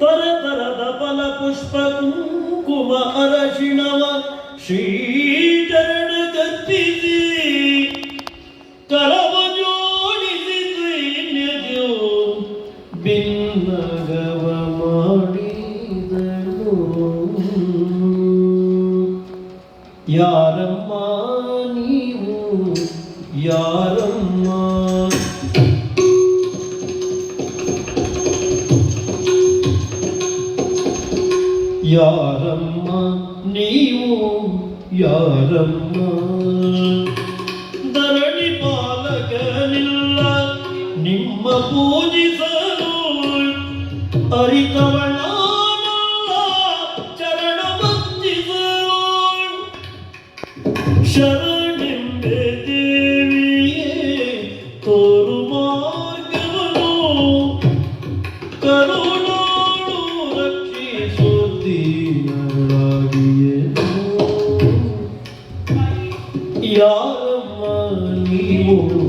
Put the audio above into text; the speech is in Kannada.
ತರತರದ ಫಲ ಪುಷ್ಪ ಕುಂಕುಮ ಅರಶಿಣವ ಶ್ರೀಚರಣ ಕರ್ಪಿಸಿ ಕರವ ಜೋಡಿಸಿ ದೈನ್ಯದ್ಯೋ ಭಿನ್ನಗವ ಮಾಡಿದಳು ಯಾರಮ್ಮ ನೀವು? ಯಾರಮ್ಮ ಯಾರಮ್ಮ ನೀವು ಯಾರಮ್ಮ ಧರಣಿ ಪಾಲಕನಿಲ್ಲ ನಿಮ್ಮ ಪೂಜಿಸಲು ಅರಿತವಳ ಚರಣ ವಂದಿಸಲು ಶರಣೆಂಬೆ ದೇವಿಯೇ ತೋರು comigo.